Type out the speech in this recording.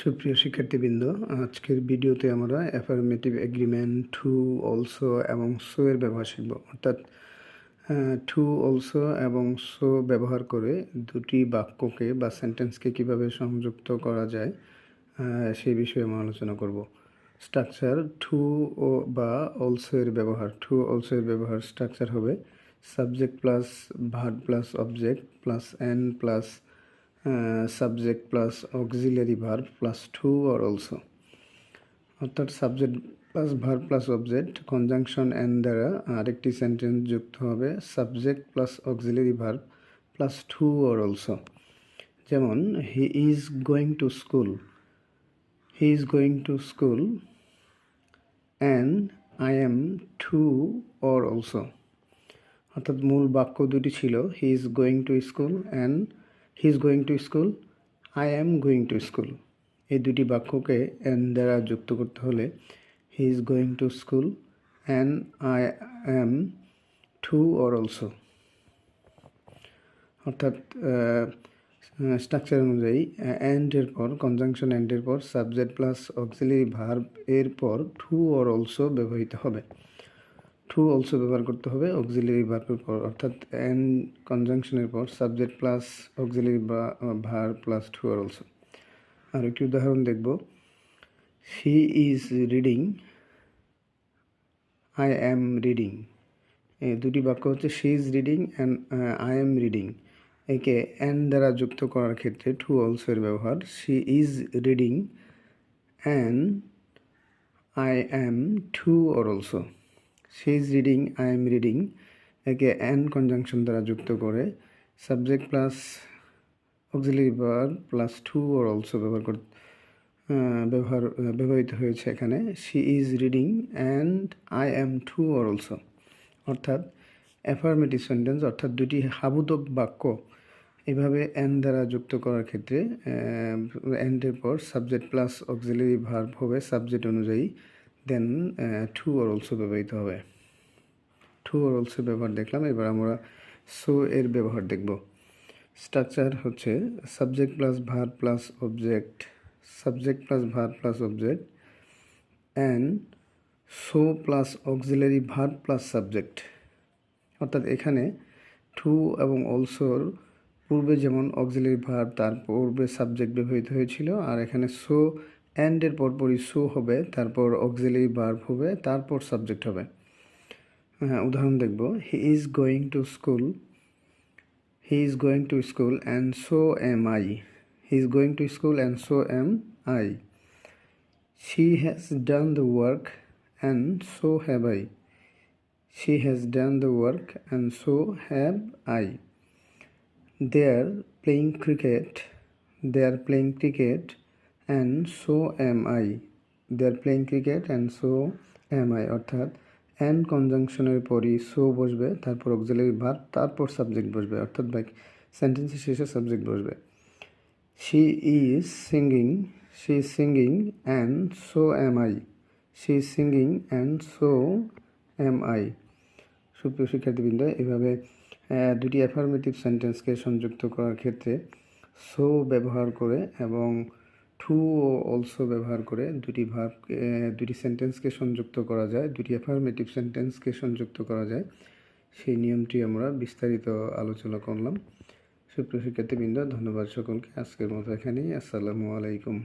সুপ্রিয় শিক্ষার্থীবৃন্দ, আজকের ভিডিওতে আমরা অ্যাফার্মেটিভ এগ্রিমেন্ট টু অলসো এবং সো এর ব্যবহার শিখব। অর্থাৎ টু অলসো এবং সো ব্যবহার করে দুটি বাক্যকে বা সেন্টেন্সকে কীভাবে সংযুক্ত করা যায় সেই বিষয়ে আমরা আলোচনা করব। স্ট্রাকচার টু ও বা অলসো এর ব্যবহার। টু অলসো এর ব্যবহার স্ট্রাকচার হবে subject plus verb plus object plus and plus subject plus auxiliary verb plus too or also অর্থাৎ subject plus verb plus object conjunction and দ্বারা আরেকটি সেন্টেন্স যুক্ত হবে subject plus auxiliary verb plus too or also যেমন he is going to school he is going to school and I am too or also অর্থাৎ মূল বাক্য দুটি ছিল he is going to school and he is going to school I am going to school এই দুটি বাক্যকে and দ্বারা যুক্ত করতে হলে he is going to school and I am too or also অর্থাৎ স্ট্রাকচার অনুযায়ী অ্যান্ডের পর কনজাংশন অ্যান্ডের পর সাবজেক্ট প্লাস অক্সিলারি ভার্ব এর পর টু অর অলসো ব্যবহৃত হবে। টু অলসো ব্যবহার করতে হবে অক্সিলারি ভার্বের পর, অর্থাৎ অ্যান কনজাংশনের পর সাবজেক্ট প্লাস অক্সিলারি বা ভার প্লাস টু আর অলসো আর একটি উদাহরণ দেখব। He is reading I am reading দুটি বাক্য হচ্ছে she is reading and I am reading একে অ্যান দ্বারা যুক্ত করার ক্ষেত্রে টু অলসো এর ব্যবহার। She is reading and I am too or also is reading I am reading একে অ্যান কনজাংশন দ্বারা যুক্ত করে subject plus auxiliary verb plus too or also ব্যবহার কর ব্যবহার, ব্যবহৃত হয়েছে এখানে। She is reading and I am too or also অর্থাৎ অ্যাফার্মেটিভ সেন্টেন্স অর্থাৎ দুটি হাবুদক বাক্য এভাবে অ্যান দ্বারা যুক্ত করার ক্ষেত্রে অ্যান্ডের পর সাবজেক্ট প্লাস অক্সিলারি ভার্ব হবে সাবজেক্ট অনুযায়ী। দেন টু অর অলসো ব্যবহৃত হবে। টু অর অলসো ব্যবহার দেখলাম, এবার আমরা সো এর ব্যবহার দেখব। স্ট্রাকচার হচ্ছে subject plus verb plus object subject plus verb plus object and so plus auxiliary verb plus subject অর্থাৎ এখানে টু এবং অলসোর পূর্বে যেমন অক্সিলারি ভার্ব তার পূর্বে সাবজেক্ট ব্যবহৃত হয়েছিল, আর এখানে সো অ্যান্ডের পরপরই সো হবে, তারপর অক্সিলারি ভার্ব হবে, তারপর সাবজেক্ট হবে হ্যাঁ উদাহরণ দেখব he is going to school, he is going to school and so am I he is going to school and so am I she has done the work and so have I She has done the work and so have I. They are playing cricket. They are playing cricket and so am I. They are playing cricket and so am I. অর্থাৎ and কনজাংশনের পরই so বসবে, তারপর auxiliary verb তারপর subject বসবে অর্থাৎ by সেন্টেন্সের শেষে সাবজেক্ট বসবে she is singing she is singing and so am I she is singing and so am I সুপ্রিয় শিক্ষার্থীবৃন্দ, এভাবে দুটি অ্যাফার্মেটিভ সেন্টেন্সকে সংযুক্ত করার ক্ষেত্রে সো ব্যবহার করে এবং টু অলসো ব্যবহার করে দুটি ভাব দুটি সেন্টেন্সকে সংযুক্ত করা যায়, দুটি অ্যাফার্মেটিভ সেন্টেন্সকে সংযুক্ত করা যায়। সেই নিয়মটি আমরা বিস্তারিত আলোচনা করলাম। সুপ্রিয় শিক্ষার্থীবৃন্দ, ধন্যবাদ সকলকে। আজকের মতো এখানেই। আসসালামু আলাইকুম।